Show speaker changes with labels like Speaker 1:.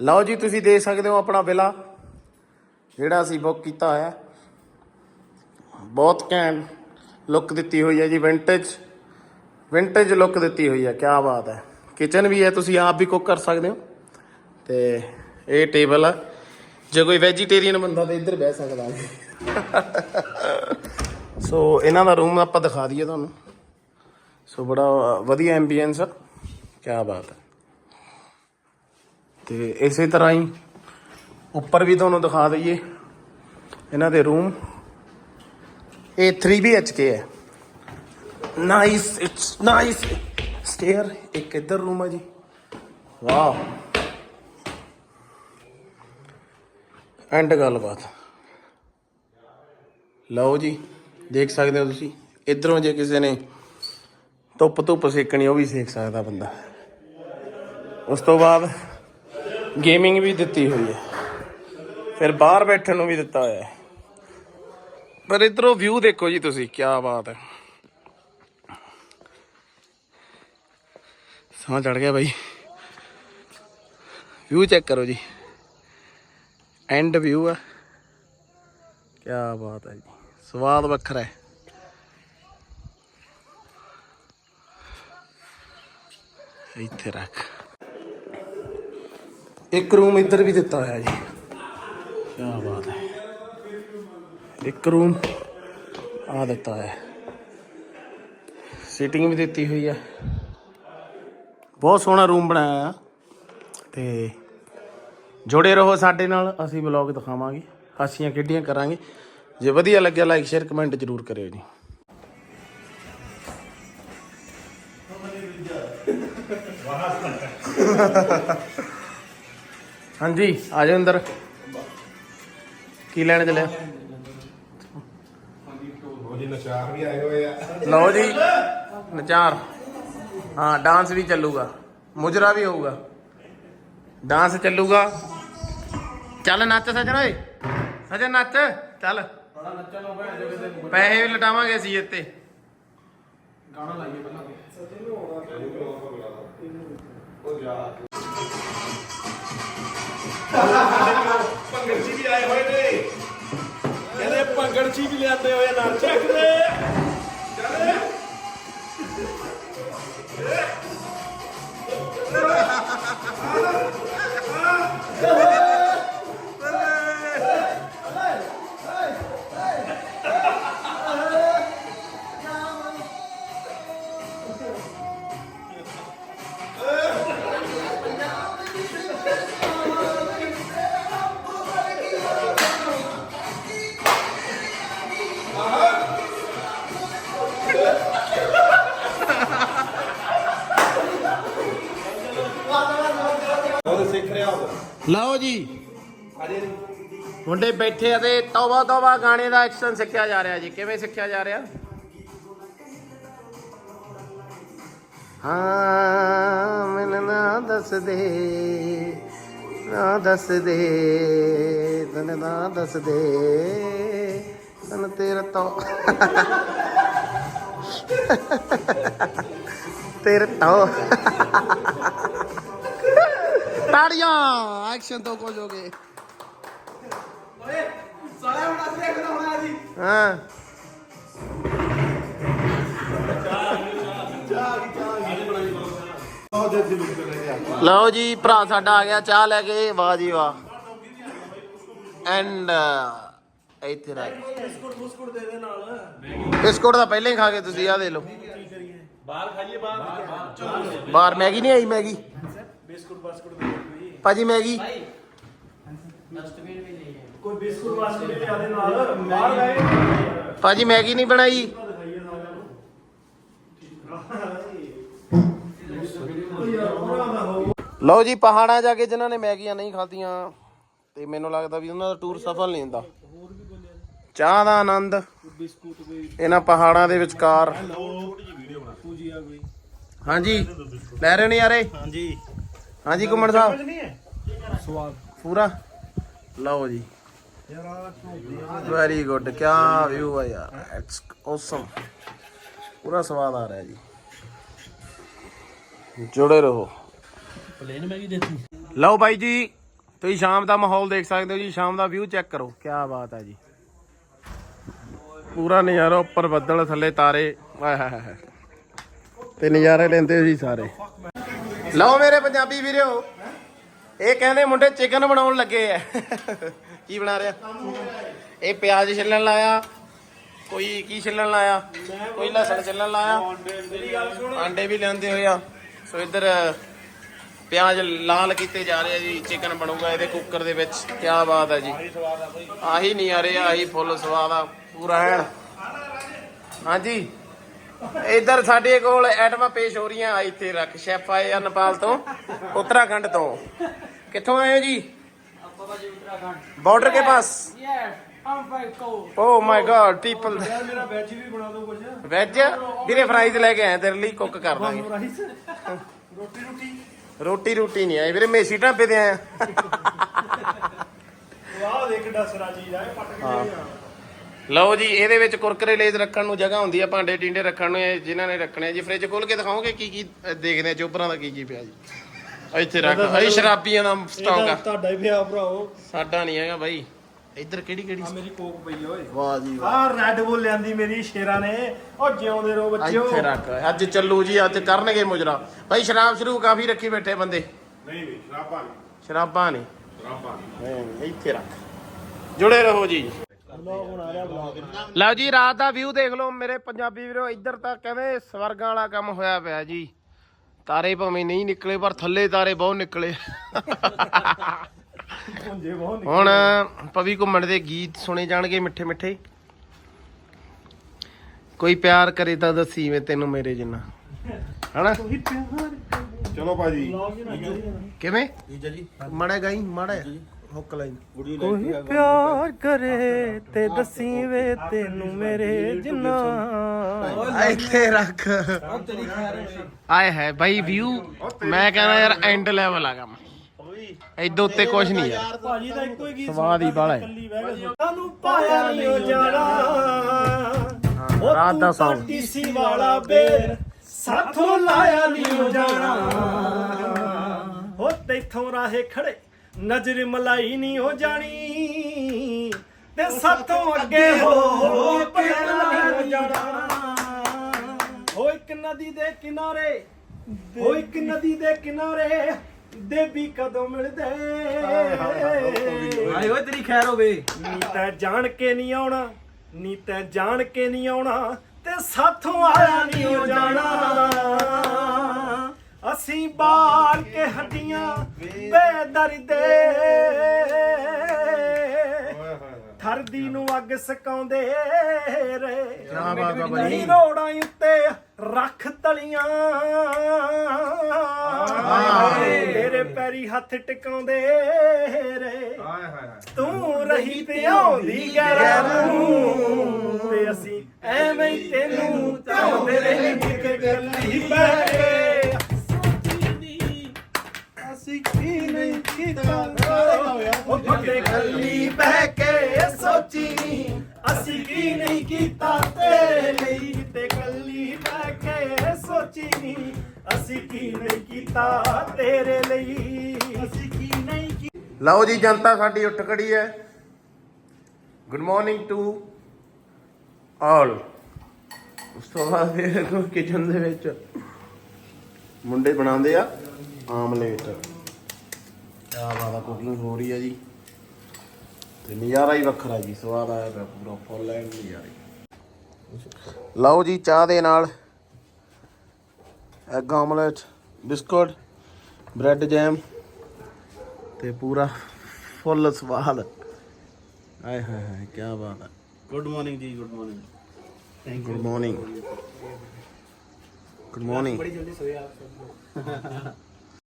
Speaker 1: ਲਓ ਜੀ, ਤੁਸੀਂ ਦੇ ਸਕਦੇ ਹੋ ਆਪਣਾ ਵਿਲਾ ਜਿਹੜਾ ਅਸੀਂ ਬੁੱਕ ਕੀਤਾ ਹੋਇਆ। ਬਹੁਤ ਘੈਂਟ ਲੁੱਕ ਦਿੱਤੀ ਹੋਈ ਹੈ ਜੀ ਵਿੰਟੇਜ ਵਿੰਟੇਜ ਲੁੱਕ ਦਿੱਤੀ ਹੋਈ ਹੈ ਕੀ ਬਾਤ ਹੈ। ਕਿਚਨ ਵੀ ਹੈ, ਤੁਸੀਂ ਆਪ ਵੀ ਕੁੱਕ ਕਰ ਸਕਦੇ ਹੋ। ਤੇ ਇਹ ਟੇਬਲ ਆ। ਜੇ ਕੋਈ ਵੈਜੀਟੇਰੀਅਨ ਬੰਦਾ ਤਾਂ ਇੱਧਰ ਬਹਿ ਸਕਦਾ ਹੈ। ਸੋ ਇਹਨਾਂ ਦਾ ਰੂਮ ਆਪਾਂ ਦਿਖਾ ਦਈਏ ਤੁਹਾਨੂੰ। ਸੋ ਬੜਾ ਵਧੀਆ ਐਂਬੀਐਂਸ ਆ। ਕੀ ਬਾਤ ਹੈ। ਤੇ ਇਸੇ ਤਰ੍ਹਾਂ ਹੀ ਉੱਪਰ ਵੀ ਤੁਹਾਨੂੰ ਦਿਖਾ ਦਈਏ ਇਹਨਾਂ ਦੇ ਰੂਮ। ਇਹ 3 BHK ਹੈ। ਨਾਈਸ ਇਟਸ ਨਾਈਸ ਸਟੇਅਰ ਇੱਕ ਇੱਧਰ ਰੂਮ ਹੈ ਜੀ। ਵਾਓ ਐਂਡ ਗੱਲਬਾਤ। ਲਓ ਜੀ, ਦੇਖ ਸਕਦੇ ਹੋ ਤੁਸੀਂ। ਇਧਰੋਂ ਜੇ ਕਿਸੇ ਨੇ ਧੁੱਪ ਧੁੱਪ ਸੇਕਣੀ, ਉਹ ਵੀ ਸੇਕ ਸਕਦਾ ਬੰਦਾ। ਉਸ ਤੋਂ ਬਾਅਦ ਗੇਮਿੰਗ ਵੀ ਦਿੱਤੀ ਹੋਈ ਹੈ। ਫਿਰ ਬਾਹਰ ਬੈਠਣ ਨੂੰ ਵੀ ਦਿੱਤਾ ਹੋਇਆ ਹੈ। ਪਰ ਇਧਰੋਂ ਵਿਊ ਦੇਖੋ ਜੀ ਤੁਸੀਂ ਕੀ ਬਾਤ ਹੈ। ਸਾਹ ਚੜ ਗਿਆ ਬਾਈ। ਵਿਊ ਚੈੱਕ ਕਰੋ ਜੀ। ਐਂਡ ਵਿਊ ਹੈ ਕੀ ਬਾਤ ਹੈ ਜੀ। ਸਵਾਦ ਵੱਖਰਾ ਹੈ। ਇੱਥੇ ਰੱਖ। ਇੱਕ ਰੂਮ ਇੱਧਰ ਵੀ ਦਿੱਤਾ ਹੋਇਆ ਜੀ। ਕੀ ਬਾਤ ਹੈ। ਇੱਕ ਰੂਮ ਆ ਦਿੱਤਾ ਹੈ। ਸੀਟਿੰਗ ਵੀ ਦਿੱਤੀ ਹੋਈ ਹੈ ਬਹੁਤ ਸੋਹਣਾ ਰੂਮ ਬਣਾਇਆ ਆ ਤੇ ਜੁੜੇ ਰਹੋ ਸਾਡੇ ਨਾਲ ਅਸੀਂ ਵਲੌਗ ਦਿਖਾਵਾਂਗੇ। ਹਾਸੀਆਂ ਖੇਡੀਆਂ ਕਰਾਂਗੇ। ਜੇ ਵਧੀਆ ਲੱਗਿਆ ਲਾਈਕ ਸ਼ੇਅਰ ਕਮੈਂਟ ਜ਼ਰੂਰ ਕਰਿਓ ਜੀ। ਹਾਂਜੀ ਆ ਜਾਓ ਅੰਦਰ। ਕੀ ਲੈਣ ਚੱਲਿਆ
Speaker 2: ਜੀ ਨਚਾਰ ਵੀ ਆਏ ਹੋਏ ਆ।
Speaker 1: ਲਓ ਜੀ ਨਚਾਰ। ਹਾਂ ਡਾਂਸ ਵੀ ਚੱਲੂਗਾ। ਮੁਜਰਾ ਵੀ ਹੋਊਗਾ। ਡਾਂਸ ਚੱਲੂਗਾ। ਚੱਲ ਨੱਚ ਸਜਣ ਓਏ। ਸਜਣ ਨੱਚ। ਚੱਲ। ਪੈਸੇ ਵੀ ਲਟਾਵਾਂਗੇ ਅਸੀਂ ਇੱਥੇ।
Speaker 2: ਭੰਗੜਚੀ ਭੰਗੜਚੀ ਵੀ ਲਿਆਂਦੇ ਹੋਏ ਸਿੱਖ ਰਿਹਾ ਉਹ
Speaker 1: ਲਓ ਜੀ। ਮੁੰਡੇ ਬੈਠੇ ਆ ਤੇ ਤੌਬਾ ਤੌਬਾ ਗਾਣੇ ਦਾ ਐਕਸ਼ਨ ਸਿੱਖਿਆ ਜਾ ਰਿਹਾ ਜੀ। ਕਿਵੇਂ ਸਿੱਖਿਆ ਜਾ ਰਿਹਾ? ਹਾਂ ਮੈਨੂੰ ਨਾ ਦੱਸ ਦੇ ਨਾ ਦੱਸ ਦੇ ਤਨ ਨਾ ਦੱਸ ਦੇ। ਤਨ ਤੇਰਾ ਤੋਂ ਤੇਰੇ ਤੋਂ ਤਾੜੀਆਂ ਐਕਸ਼ਨ ਤੋਂ ਗਏ ਹਾਂ ਲਓ ਜੀ ਭਰਾ ਸਾਡਾ ਆ ਗਿਆ ਚਾਹ ਲੈ ਕੇ। ਵਾਹ ਜੀ ਵਾਹ। ਐਂਡ ਇੱਥੇ ਰਹਿ ਬਿਸਕੁਟ ਬਿਸਕੁਟ ਦੇ ਦੇ ਨਾਲ ਬਿਸਕੁਟ ਤਾਂ ਪਹਿਲਾਂ ਹੀ ਖਾ ਕੇ ਤੁਸੀਂ ਆ ਦੇ ਲਓ। ਬਾਹਰ ਖਾਈਏ ਬਾਹਰ। ਬਾਹਰ ਮੈਗੀ ਨਹੀਂ ਆਈ ਮੈਗੀ? ਬਿਸਕੁਟ ਬਿਸਕੁਟ ਭਾਜੀ ਮੈਗੀ?
Speaker 3: ਕੋਈ ਬਿਸਕੁਟ ਵਾਸਤੇ ਵੀ ਲਿਆ ਦੇ ਨਾਲ ਬਾਹਰ ਗਏ।
Speaker 1: ਭਾਜੀ ਮੈਗੀ ਨਹੀਂ ਬਣਾਈ। ਲਓ ਜੀ ਪਹਾੜਾਂ ਜਾ ਕੇ ਜਿਨ੍ਹਾਂ ਨੇ ਮੈਗੀਆਂ ਨਹੀਂ ਖਾਧੀਆਂ ਤੇ ਮੈਨੂੰ ਲੱਗਦਾ ਵੀ ਉਹਨਾਂ ਦਾ ਟੂਰ ਸਫਲ ਨਹੀਂ ਹੁੰਦਾ। ਚਾਹ ਦਾ ਆਨੰਦ ਇਹਨਾਂ ਪਹਾੜਾਂ ਦੇ ਵਿਚਕਾਰ। ਹਾਂਜੀ ਲੈ ਰਹੇ ਹੋ ਨਹੀਂ ਯਾਰੇ
Speaker 3: ਹਾਂਜੀ।
Speaker 1: ਹਾਂਜੀ ਘੁੰਮਣ ਸਾਹਿਬ।
Speaker 3: ਸਵਾਦ।
Speaker 1: ਪੂਰਾ? ਲਓ ਜੀ। ਵੈਰੀ ਗੁੱਡ ਕੀ ਵਿਊ ਹੈ ਯਾਰ। ਇਟਸ ਔਸਮ ਪੂਰਾ ਸਵਾਦ ਆ ਰਿਹਾ ਜੀ। ਜੁੜੇ ਰਹੋ।
Speaker 3: ਪਲੇਨ ਮੈਗੀ ਦੇਤੀ
Speaker 1: ਲਓ ਬਾਈ ਜੀ ਤੁਸੀਂ ਸ਼ਾਮ ਦਾ ਮਾਹੌਲ ਦੇਖ ਸਕਦੇ ਹੋ ਜੀ। ਸ਼ਾਮ ਦਾ ਵਿਊ ਚੈੱਕ ਕਰੋ। ਕੀ ਬਾਤ ਹੈ ਜੀ। ਪੂਰਾ ਨਜ਼ਾਰਾ ਉੱਪਰ ਬੱਦਲ ਥੱਲੇ ਤਾਰੇ। ਆਏ ਹਾਏ ਹਾਏ। ਤੇ ਨਜ਼ਾਰੇ ਲੈਂਦੇ ਜੀ ਸਾਰੇ। ਲਓ ਮੇਰੇ ਪੰਜਾਬੀ ਵੀਰੋ। ਇਹ ਕਹਿੰਦੇ ਮੁੰਡੇ ਚਿਕਨ ਬਣਾਉਣ ਲੱਗੇ ਐ। ਕੀ ਬਣਾ ਰਿਹਾ? ਇਹ ਪਿਆਜ਼ ਛਿੱਲਣ ਲਾਇਆ, ਕੋਈ ਕੀ ਛਿੱਲਣ ਲਾਇਆ, ਕੋਈ ਲਸਣ ਛਿੱਲਣ ਲਾਇਆ। ਆਂਡੇ ਵੀ ਲਿਆਂਦੇ ਹੋਏ ਆ। ਸੋ ਇੱਧਰ, ਪਿਆਜ਼ ਲਾਲ ਕੀਤੇ ਜਾ ਰਹੇ ਆ ਜੀ ਚਿਕਨ ਬਣੂਗਾ ਇਹਦੇ ਕੁੱਕਰ ਦੇ ਵਿੱਚ। ਕੀ ਬਾਤ ਹੈ ਜੀ। ਆਹੀ ਨਹੀਂ ਆ ਰਿਹਾ ਆਹੀ ਫੁੱਲ ਸਵਾਦ ਆ, ਪੂਰਾ ਐਨ। ਹਾਂਜੀ। ਇੱਧਰ ਸਾਡੇ ਕੋਲ ਐਟਮਾਂ ਪੇਸ਼ ਹੋ ਰਹੀਆਂ ਆ ਇੱਥੇ ਰੱਖ ਸ਼ੈਫ ਆਏ ਆ ਨੇਪਾਲ ਤੋਂ ਉੱਤਰਾਖੰਡ ਤੋਂ। ਕਿੱਥੋਂ ਆਏ ਹੋ ਜੀ? ਬਾਰਡਰ ਕੇ ਪਾਸ? ਓ ਮਾਈ ਗॉड ਪੀਪਲ
Speaker 3: ਯਾਰ ਮੇਰਾ ਵੈਜ ਵੀ ਬਣਾ ਦਿਓ ਕੁਝ
Speaker 1: ਵੈਜ ਵੀਰੇ ਫਰਾਈਜ਼ ਲੈ ਕੇ ਆਏ ਤੇਰੇ ਲਈ ਕੁੱਕ ਕਰ ਦਾਂਗੇ।
Speaker 3: ਰੋਟੀ ਰੋਟੀ
Speaker 1: ਰੋਟੀ ਰੋਟੀ ਨਹੀਂ ਆਈ ਵੀਰੇ ਮੇਸੀ ਢਾਬੇ ਤੇ ਆਇਆ।
Speaker 3: ਵਾਹ ਦੇਖ ਡਸਰਾ ਚੀਜ਼ ਆ ਇਹ ਪੱਟ ਕੇ ਲਿਆ
Speaker 1: ਲਓ ਜੀ ਇਹਦੇ ਵਿੱਚ ਕੁਰਕਰੇ ਲੇਜ਼ ਰੱਖਣ ਨੂੰ ਜਗ੍ਹਾ ਹੁੰਦੀ ਆ ਭਾਂਡੇ ਟਿੰਡੇ ਰੱਖਣ ਨੂੰ ਇਹ ਜਿਨ੍ਹਾਂ ਨੇ ਰੱਖਣੇ ਆ ਜੀ। ਫ੍ਰਿਜ ਖੋਲ ਕੇ ਦਿਖਾਓਗੇ ਕੀ ਕੀ ਦੇਖਦੇ ਆ ਚੋਪਰਾਂ ਦਾ ਕੀ ਕੀ ਪਿਆ ਜੀ। ਇੱਥੇ ਰੱਖ ਅਸੀਂ ਸ਼ਰਾਬੀਆਂ ਦਾ ਸਟਾਕ ਆ।
Speaker 3: ਤੁਹਾਡਾ ਹੀ ਪਿਆ ਭਰਾਓ
Speaker 1: ਸਾਡਾ ਨਹੀਂ ਹੈਗਾ ਬਾਈ। ਇੱਧਰ ਕਿਹੜੀ ਕਿਹੜੀ?
Speaker 3: ਆ ਮੇਰੀ ਕੋਕ ਪਈ ਓਏ।
Speaker 1: ਵਾਹ ਜੀ
Speaker 3: ਆ ਰੈਡ ਬੁੱਲ ਲਿਆਂਦੀ ਮੇਰੀ ਸ਼ੇਰਾਂ ਨੇ। ਉਹ ਜਿਉਂਦੇ ਰਹੋ ਬੱਚਿਓ।
Speaker 1: ਇੱਥੇ ਰੱਖ ਅੱਜ ਚੱਲੂ ਜੀ ਅੱਜ ਕਰਨਗੇ ਮੁਜਰਾ। ਭਾਈ ਸ਼ਰਾਬ ਸ਼ੁਰੂ ਕਾਫੀ ਰੱਖੀ ਬੈਠੇ ਬੰਦੇ।
Speaker 2: ਨਹੀਂ ਨਹੀਂ ਸ਼ਰਾਬਾਂ ਨਹੀਂ।
Speaker 1: ਸ਼ਰਾਬਾਂ ਨਹੀਂ।
Speaker 2: ਸ਼ਰਾਬਾਂ ਨਹੀਂ।
Speaker 1: ਨਹੀਂ, ਇੱਥੇ ਰੱਖ। ਜੁੜੇ ਰਹੋ ਜੀ।
Speaker 3: ਲੋਕ ਹੁਣ ਆ ਰਿਹਾ ਬਲੌਗ
Speaker 1: ਲਓ ਜੀ ਰਾਤ ਦਾ ਵਿਊ ਦੇਖ ਲਓ ਮੇਰੇ ਪੰਜਾਬੀ ਵੀਰੋ ਇੱਧਰ ਤਾਂ ਕਹਿੰਦੇ ਸਵਰਗਾਂ ਵਾਲਾ ਕੰਮ ਹੋਇਆ ਪਿਆ ਜੀ। ਤਾਰੇ ਭਾਵੇਂ ਨਹੀਂ ਨਿਕਲੇ ਪਰ ਥੱਲੇ ਤਾਰੇ ਬਹੁਤ ਨਿਕਲੇ। ਹੁਣ ਪਵੀ ਘੁੰਮਣ ਦੇ ਗੀਤ ਸੁਣੇ ਜਾਣਗੇ ਮਿੱਠੇ ਮਿੱਠੇ। ਕੋਈ ਪਿਆਰ ਕਰੇ ਤਾਂ ਦੱਸੀ ਮੈਂ ਤੈਨੂੰ ਮੇਰੇ ਜਿੰਨਾ। ਹਨਾ?
Speaker 2: ਚਲੋ ਭਾਜੀ।
Speaker 1: ਕਿਵੇਂ? ਮਾੜਾ ਗਾਈ ਮਾੜਾ ਹੁੱਕ ਲਾਈ
Speaker 3: ਕੋਈ ਪਿਆਰ ਕਰੇ ਤੇ ਦੱਸੀ ਵੇ ਤੈਨੂੰ ਮੇਰੇ ਜਿੰਨਾ।
Speaker 1: ਇੱਥੇ ਰੱਖ। ਆਏ ਹੈ ਬਾਈ ਵਿਊ ਮੈਂ ਕਹਿੰਦਾ ਯਾਰ ਐਂਡ ਲੈਵਲ ਆ ਕੰਮ। ਇਦੋਂ ਉੱਤੇ ਕੁਝ ਨਹੀਂ ਯਾਰ।
Speaker 3: ਭਾਜੀ ਦਾ ਇੱਕੋ ਹੀ ਗੀਤ
Speaker 1: ਸਵਾਦ ਹੀ ਹੈ।
Speaker 3: ਸੁਣ। ਸਾਨੂੰ ਪਾਇਆ ਨਹੀਂ ਜਾਣਾ।
Speaker 1: ਰਾਤ ਦਾ song।
Speaker 3: ਟੀਸੀ ਵਾਲਾ ਬੇਰ ਸਾਥੋਂ ਲਾਇਆ ਨਹੀਂ ਜਾਣਾ। ਉਹ ਤੇਥੋਂ ਰਾਹੇ ਖੜੇ। ਨਜ਼ਰ ਮਲਾਈ ਨਹੀਂ ਹੋ ਜਾਣੀ ਤੇ ਸਾਥੋਂ ਅੱਗੇ ਹੋ ਹੋ ਪਿਆਰ ਜਾਣਾ। ਹੋ ਇੱਕ ਨਦੀ ਦੇ ਕਿਨਾਰੇ ਹੋ ਇੱਕ ਨਦੀ ਦੇ ਕਿਨਾਰੇ ਦੇਵੀ ਕਦੋਂ ਮਿਲਦੇ?
Speaker 4: ਆਏ ਓਏ ਤੇਰੀ ਖੈਰ ਹੋਵੇ।
Speaker 3: ਨੀ ਤੈਂ ਜਾਣ ਕੇ ਨਹੀਂ ਆਉਣਾ ਨੀ ਤੈਂ ਜਾਣ ਕੇ ਨਹੀਂ ਆਉਣਾ ਤੇ ਸਾਥੋਂ ਆਇਆ ਨਹੀਂ ਹੋ ਜਾਣਾ। ਅਸੀਂ ਬਾਲ ਕੇ ਹੱਡੀਆਂ ਬੇਦਰਦੇ ਥਰਦੀ ਨੂੰ ਅੱਗ ਸਕਾਉਂਦੇ ਰੇ
Speaker 1: ਕਿਆ ਬਾਤ ਆ ਬਾਈ।
Speaker 3: ਨਹੀਂ ਰੋੜਾਂ ਉੱਤੇ ਰੱਖ ਤਲੀਆਂ। ਤੇਰੇ ਪੈਰੀ ਹੱਥ ਟਿਕਾਉਂਦੇ ਰੇ
Speaker 2: ਹਾਏ ਹਾਏ ਹਾਏ।
Speaker 3: ਤੂੰ ਰਹੀ ਤੇ ਆਉਂਦੀ ਗੈਰਾਂ ਨੂੰ ਤੇ ਅਸੀਂ ਐਵੇਂ ਹੀ ਤੈਨੂੰ ਧਾਉਂਦੇ ਰਹੇ। ਕਿ ਗੱਲੀ ਬਹਿ ਕੇ ਅਸੀਂ ਕੀ ਨਹੀਂ ਕੀਤਾ ਤੇਰੇ ਲਈ ਤੇ ਗੱਲੀ ਬਹਿ ਕੇ ਸੋਚੀ ਨੀ, ਅਸੀਂ ਕੀ ਨਹੀਂ ਕੀਤਾ ਤੇਰੇ ਲਈ। ਅਸੀਂ ਕੀ ਨਹੀਂ ਕੀਤਾ
Speaker 1: ਲਓ ਜੀ ਜਨਤਾ ਸਾਡੀ ਉੱਠ ਖੜੀ ਹੈ। ਗੁੱਡ ਮਾਰਨਿੰਗ ਟੂ ਆਲ ਉਸ ਤੋਂ ਬਾਅਦ ਫਿਰ ਕਿਚਨ ਦੇ ਵਿੱਚ ਮੁੰਡੇ ਬਣਾਉਂਦੇ ਆ ਆਮਲੇਟ। ਕਿਆ ਬਾਤ ਆ ਕੁਕਿੰਗ ਹੋ ਰਹੀ ਹੈ ਜੀ। ਤੇ ਨਜ਼ਾਰਾ ਹੀ ਵੱਖਰਾ ਜੀ ਸਵਾਦ ਆਇਆ ਪਿਆ ਪੂਰਾ ਫੁੱਲ ਐਂਡ ਨਜ਼ਾਰੇ। ਲਓ ਜੀ ਚਾਹ ਦੇ ਨਾਲ egg omelette biscuit bread jam ਤੇ ਪੂਰਾ ਫੁੱਲ ਸਵਾਦ। ਆਏ ਹਾਏ ਹਾਏ ਕੀ ਬਾਤ ਹੈ
Speaker 4: ਗੁੱਡ ਮਾਰਨਿੰਗ ਜੀ good morning
Speaker 1: good morning good morning
Speaker 4: ਬੜੀ ਜਲਦੀ ਸੋਏ ਆਪ